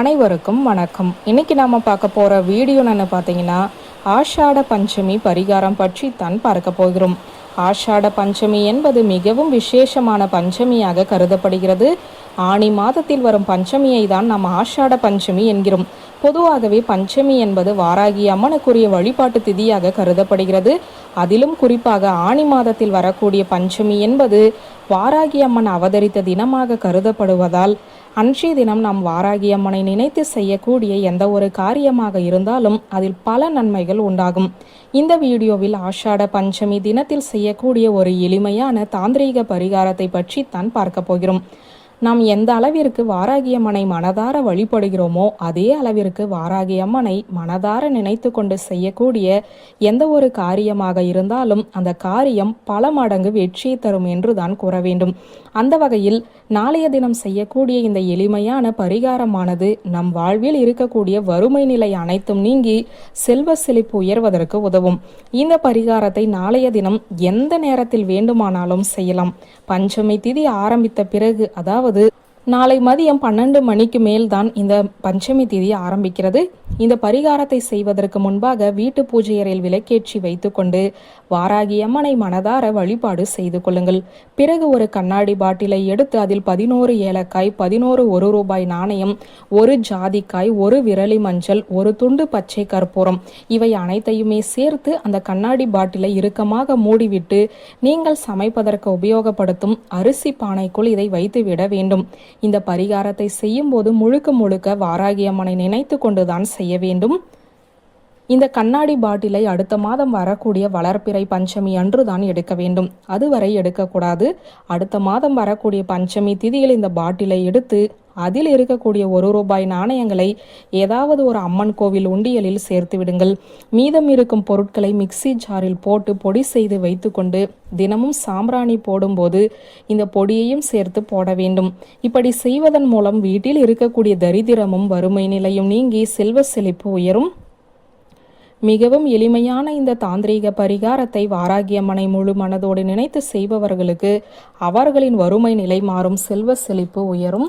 அனைவருக்கும் வணக்கம். இன்னைக்கு நாம பார்க்க போற வீடியோ என்னன்னு பார்த்தீங்கன்னா ஆஷாட பஞ்சமி பரிகாரம் பற்றி தான் பார்க்க போகிறோம். ஆஷாட பஞ்சமி என்பது மிகவும் விசேஷமான பஞ்சமியாக கருதப்படுகிறது. ஆணி மாதத்தில் வரும் பஞ்சமியை தான் நாம் ஆஷாட பஞ்சமி என்கிறோம். பொதுவாகவே பஞ்சமி என்பது வாராகி அம்மனுக்குரிய வழிபாட்டு திதியாக கருதப்படுகிறது. அதிலும் குறிப்பாக ஆணி மாதத்தில் வரக்கூடிய பஞ்சமி என்பது வாராகி அம்மன் அவதரித்த தினமாக கருதப்படுவதால் அன்றைய தினம் நாம் வாராகி அம்மனை நினைத்து செய்யக்கூடிய எந்த ஒரு காரியமாக இருந்தாலும் அதில் பல நன்மைகள் உண்டாகும். இந்த வீடியோவில் ஆஷாட பஞ்சமி தினத்தில் செய்யக்கூடிய ஒரு எளிமையான தாந்திரீக பரிகாரத்தை பற்றி தான் பார்க்க போகிறோம். நாம் எந்த அளவிற்கு வாராகியம்மனை மனதார வழிபடுகிறோமோ அதே அளவிற்கு வாராகி அம்மனை மனதார நினைத்து கொண்டு செய்யக்கூடிய எந்த ஒரு காரியமாக இருந்தாலும் அந்த காரியம் பல மடங்கு வெற்றியை தரும் என்று தான் கூற வேண்டும். அந்த வகையில் நாளைய தினம் செய்யக்கூடிய இந்த எளிமையான பரிகாரமானது நம் வாழ்வில் இருக்கக்கூடிய வறுமை நிலை அனைத்தும் நீங்கி செல்வ செழிப்பு உயர்வதற்கு உதவும். இந்த பரிகாரத்தை நாளைய தினம் எந்த நேரத்தில் வேண்டுமானாலும் செய்யலாம். பஞ்சமி திதி ஆரம்பித்த பிறகு அதாவது with நாளை மதியம் பன்னெண்டு மணிக்கு மேல் தான் இந்த பஞ்சமி திதி ஆரம்பிக்கிறது. இந்த பரிகாரத்தை செய்வதற்கு முன்பாக வீட்டு பூஜை அறையில் விளக்கேற்றி வைத்துக்கொண்டு வாராகி அம்மனை மனதார வழிபாடு செய்து கொள்ளுங்கள். பிறகு ஒரு கண்ணாடி பாட்டிலை எடுத்து அதில் பதினோரு ஏலக்காய் பதினோரு ஒரு ரூபாய் நாணயம் ஒரு ஜாதிக்காய் ஒரு விரலி மஞ்சள் ஒரு துண்டு பச்சை கற்பூரம் இவை அனைத்தையுமே சேர்த்து அந்த கண்ணாடி பாட்டிலை இறுக்கமாக மூடிவிட்டு நீங்கள் சமைப்பதற்கு உபயோகப்படுத்தும் அரிசி பானைக்குள் இதை வைத்துவிட வேண்டும். இந்த பரிகாரத்தை செய்யும் போது முழுக்க முழுக்க வாராகி அம்மனை நினைத்து கொண்டுதான் செய்ய வேண்டும். இந்த கண்ணாடி பாட்டிலை அடுத்த மாதம் வரக்கூடிய வளர்ப்பிறை பஞ்சமி அன்று தான் எடுக்க வேண்டும். அதுவரை எடுக்கக்கூடாது. அடுத்த மாதம் வரக்கூடிய பஞ்சமி திதியில் இந்த பாட்டிலை எடுத்து அதில் இருக்கக்கூடிய ஒரு ரூபாய் நாணயங்களை ஏதாவது ஒரு அம்மன் கோவில் உண்டியலில் சேர்த்து விடுங்கள். மீதம் இருக்கும் பொருட்களை மிக்ஸி ஜாரில் போட்டு பொடி செய்து வைத்துக்கொண்டு தினமும் சாம்பிராணி போடும்போது இந்த பொடியையும் சேர்த்து போட வேண்டும். இப்படி செய்வதன் மூலம் வீட்டில் இருக்கக்கூடிய தரித்திரமும் வறுமை நிலையும் நீங்கி செல்வ செழிப்பு உயரும். மிகவும் எளிமையான இந்த தாந்திரீக பரிகாரத்தை வாராகியம்மனை முழு மனதோடு நினைத்து செய்பவர்களுக்கு அவர்களின் வறுமை நிலை மாறும் செல்வ செழிப்பு உயரும்.